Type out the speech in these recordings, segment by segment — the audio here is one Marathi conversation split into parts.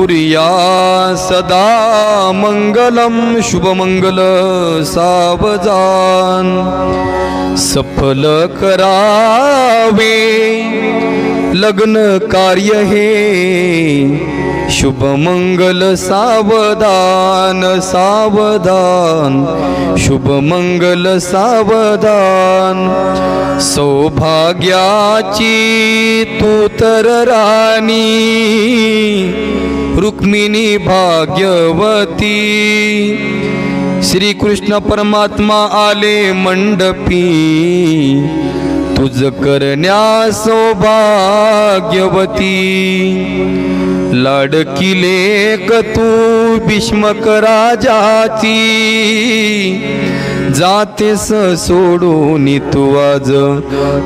कुर्या सदा मंगलम शुभमंगल सावधान। सफल करावे लग्न कार्य हे शुभमंगल सावधान सावधान। शुभमंगल सावधान। सौभाग्याची तू तर राणी रुक्मिणी भाग्यवती. श्रीकृष्ण परमात्मा आले मंडपी. तुझ करण्या सौभाग्यवती. लाडकी क तू भीष्मक राजाची. जातेस सोडून तू आज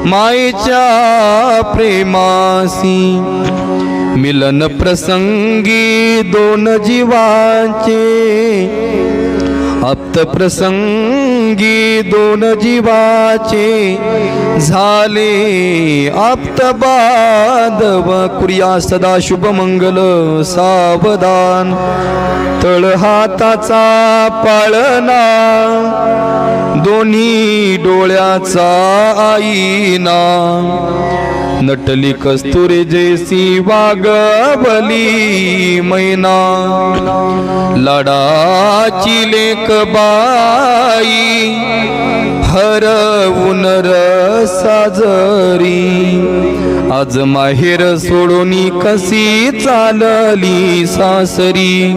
मायच्या प्रेमासी मिलन प्रसंगी दोन जीवांचे आप्तप्रसंगी दोन जीवाचे झाले. आप्त बांधव कुर्या सदा शुभ मंगल सावधान. तळ हाताचा पाळणा दोन्ही डोळ्याचा आईना. नटली कस्तुरी जैसी वागवली मैना. लडाची लेक बाई हरवून साजरी आज माहेर सोडून कशी चालली सासरी?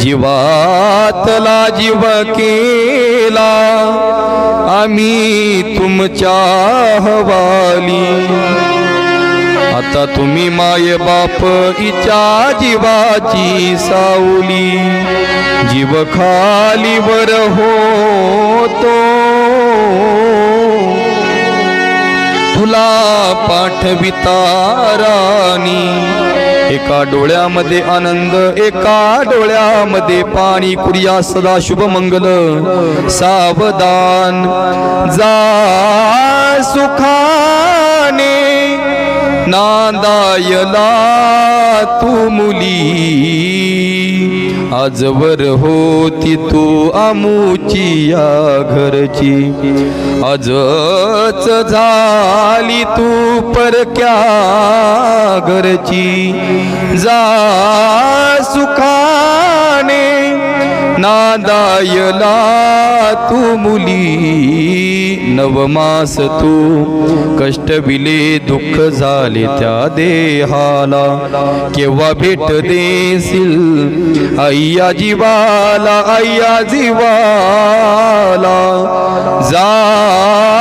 जीवातला जीव केला आम्ही तुमच्या हवाली. आता तुम्ही माय बाप इच्या जीवाची सावली. जीव खालीवर होतो. तुला पाठविता राणी. एका डोळ्यामध्ये आनंद एका डोळ्यामध्ये पाणी. कुर्या सदा शुभ मंगल सावधान जा सुखाने. नांदायला तू मुली. आजवर होती तू आमूची या घरची. आजच झाली तू परक्या घरची. जा सुखाने नादायला तू मुली. नवमास तू कष्ट विले दुःख झाले त्या देहाला. केव्हा भेट देशील? अय्या जीवाला अय्या जीवाला. जा.